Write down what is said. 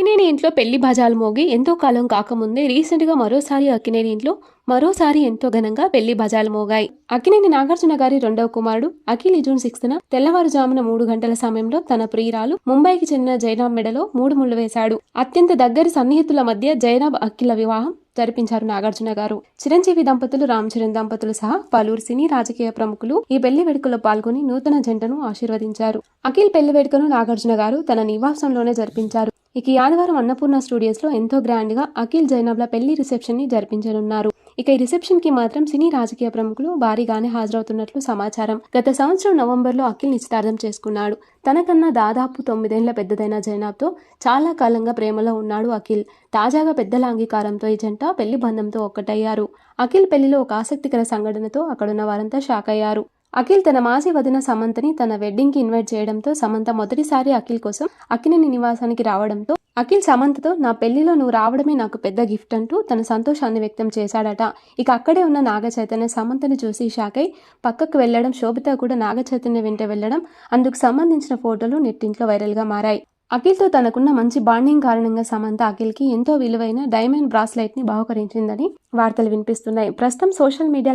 అక్కినేని ఇంట్లో పెళ్ళి భజాలు మోగి ఎంతో కాలం కాకముందే రీసెంట్గా మరోసారి అక్కినేని ఇంట్లో మరోసారి ఎంతో ఘనంగా పెళ్ళి భజాలు మోగాయి. అక్కినేని నాగార్జున గారి రెండవ కుమారుడు అఖిల్ జూన్ సిక్స్త్ తెల్లవారుజామున మూడు గంటల సమయంలో తన ప్రియురాలు ముంబైకి చెందిన జైనాబ్ మెడలో మూడు ముళ్ళు వేశాడు. అత్యంత దగ్గరి సన్నిహితుల మధ్య జైనాబ్ అఖిల వివాహం జరిపించారు నాగార్జున గారు. చిరంజీవి దంపతులు రామ్ చరణ్ దంపతులు సహా పలువురు సినీ రాజకీయ ప్రముఖులు ఈ పెళ్ళి వేడుకలో పాల్గొని నూతన జంటను ఆశీర్వదించారు. అఖిల్ పెళ్ళి వేడుకను నాగార్జున గారు తన నివాసంలోనే జరిపించారు. ఇక ఆదివారం అన్నపూర్ణ స్టూడియోస్లో ఎంతో గ్రాండ్గా అఖిల్ జైనబ్ల పెళ్ళి రిసెప్షన్ని జరిపించనున్నారు. ఇక ఈ రిసెప్షన్కి మాత్రం సినీ రాజకీయ ప్రముఖులు భారీగానే హాజరవుతున్నట్లు సమాచారం. గత సంవత్సరం నవంబర్లో అఖిల్ నిశ్చితార్థం చేసుకున్నాడు. తనకన్నా దాదాపు తొమ్మిదేళ్ళ పెద్దదైన జైనాబ్తో చాలా కాలంగా ప్రేమలో ఉన్నాడు అఖిల్. తాజాగా పెద్దల అంగీకారంతో ఈ జంట పెళ్ళి బంధంతో ఒక్కటయ్యారు. అఖిల్ పెళ్ళిలో ఒక ఆసక్తికర సంఘటనతో అక్కడున్న వారంతా షాక్ అయ్యారు అఖిల్ తన మాజీ వదిన సమంతని తన వెడ్డింగ్కి ఇన్వైట్ చేయడంతో సమంత మొదటిసారి అఖిల్ కోసం అఖిలిని నివాసానికి రావడంతో అఖిల్ సమంతతో నా పెళ్ళిలో నువ్వు రావడమే నాకు పెద్ద గిఫ్ట్ అంటూ తన సంతోషాన్ని వ్యక్తం చేశాడట. ఇక అక్కడే ఉన్న నాగచైతన్య సమంతని చూసి షాకై పక్కకు వెళ్ళడం శోభిత కూడా నాగచైతన్య వెంట వెళ్ళడం అందుకు సంబంధించిన ఫోటోలు నెట్టింట్లో వైరల్గా మారాయి. అఖిల్తో తనకున్న మంచి బాండింగ్ కారణంగా సమంత అఖిల్కి ఎంతో విలువైన డైమండ్ బ్రాస్లైట్ని బహుకరించిందని వార్తలు వినిపిస్తున్నాయి. ప్రస్తుతం సోషల్ మీడియా